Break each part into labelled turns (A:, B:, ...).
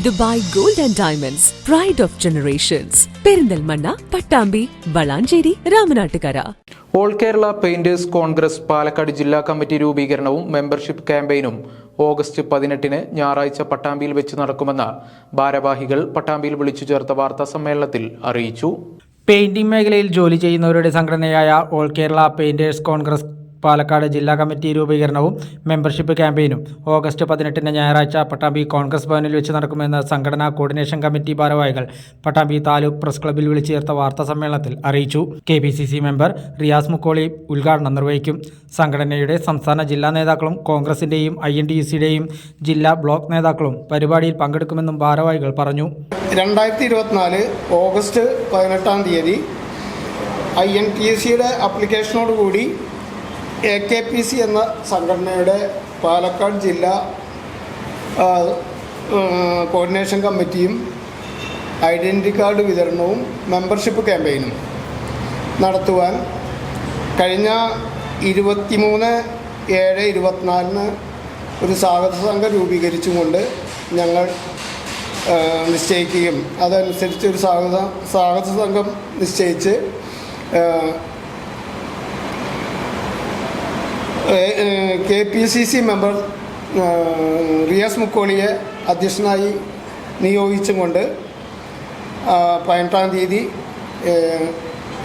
A: Dubai gold and diamonds pride of generations Perinthalmanna Pattambi Valanchery Ramanattukara.
B: All Kerala Painters Congress Palakkad ജില്ലാ committee രൂപീകരണവും membership ക്യാമ്പയിനും August പതിനെട്ടിന് ഞായറാഴ്ച പട്ടാമ്പിയിൽ വെച്ച് നടക്കുമെന്ന് ഭാരവാഹികൾ പട്ടാമ്പിയിൽ വിളിച്ചു ചേർത്ത വാർത്താ സമ്മേളനത്തിൽ അറിയിച്ചു.
C: പെയിന്റിംഗ് മേഖലയിൽ ജോലി ചെയ്യുന്നവരുടെ സംഘടനയായ All Kerala Painters Congress Palakkad ജില്ലാ കമ്മിറ്റി രൂപീകരണവും മെമ്പർഷിപ്പ് ക്യാമ്പയിനും ഓഗസ്റ്റ് പതിനെട്ടിന് ഞായറാഴ്ച പട്ടാമ്പി കോൺഗ്രസ് ഭവനിൽ വെച്ച് നടക്കുമെന്ന് സംഘടനാ കോർഡിനേഷൻ കമ്മിറ്റി ഭാരവാഹികൾ പട്ടാമ്പി താലൂക്ക് പ്രസ് ക്ലബ്ബിൽ വിളിച്ചു ചേർത്ത വാർത്താ സമ്മേളനത്തിൽ അറിയിച്ചു. കെ മെമ്പർ റിയാസ് മുക്കോളി ഉദ്ഘാടനം നിർവഹിക്കും. സംഘടനയുടെ സംസ്ഥാന ജില്ലാ നേതാക്കളും കോൺഗ്രസിന്റെയും ഐ എൻ ടി യു സിയുടെയും ജില്ലാ ബ്ലോക്ക് നേതാക്കളും പരിപാടിയിൽ പങ്കെടുക്കുമെന്നും ഭാരവാഹികൾ പറഞ്ഞു.
D: രണ്ടായിരത്തി ഇരുപത്തിനാല് ഓഗസ്റ്റ് പതിനെട്ടാം തീയതി ഐ എൻ ടി സിയുടെ അപ്ലിക്കേഷനോടുകൂടി എ കെ പി സി എന്ന സംഘടനയുടെ പാലക്കാട് ജില്ലാ കോർഡിനേഷൻ കമ്മിറ്റിയും ഐഡന്റി കാർഡ് വിതരണവും മെമ്പർഷിപ്പ് ക്യാമ്പയിനും നടത്തുവാൻ കഴിഞ്ഞ ഇരുപത്തിമൂന്ന് ഏഴ് ഇരുപത്തിനാലിന് ഒരു സ്വാഗത സംഘം രൂപീകരിച്ചുകൊണ്ട് ഞങ്ങൾ നിശ്ചയിക്കുകയും അതനുസരിച്ച് ഒരു സ്വാഗത സ്വാഗത സംഘം നിശ്ചയിച്ച് K P C C member Riyas മുക്കോളിയെ അധ്യക്ഷനായി നിയോഗിച്ചും കൊണ്ട് പതിനെട്ടാം തീയതി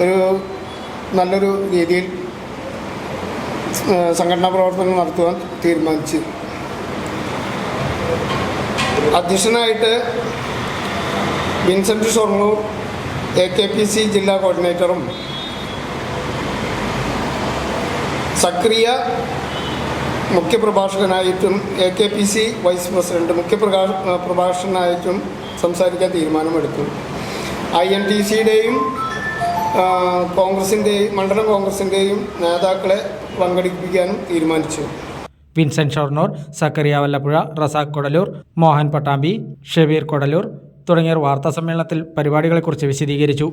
D: ഒരു നല്ലൊരു രീതിയിൽ സംഘടനാ പ്രവർത്തനങ്ങൾ നടത്തുവാൻ തീരുമാനിച്ചു. അധ്യക്ഷനായിട്ട് Vincent Shoranur A K P C ജില്ലാ കോർഡിനേറ്ററും സക്രിയ മുഖ്യപ്രഭാഷകനായിട്ടും A K P C vice president മുഖ്യപ്രകാ പ്രഭാഷകനായിട്ടും സംസാരിക്കാൻ തീരുമാനമെടുത്തു. ഐ എൻ ടി സിയുടെയും കോൺഗ്രസിന്റെയും മണ്ഡലം കോൺഗ്രസിന്റെയും നേതാക്കളെ പങ്കെടുപ്പിക്കാനും തീരുമാനിച്ചു.
C: വിൻസെന്റ് ഷൊർണൂർ സക്കറിയ വല്ലപ്പുഴ റസാഖ് കൊടലൂർ മോഹൻ പട്ടാമ്പി ഷബീർ കൊടലൂർ തുടങ്ങിയവർ വാർത്താ സമ്മേളനത്തിൽ പരിപാടികളെക്കുറിച്ച് വിശദീകരിച്ചു.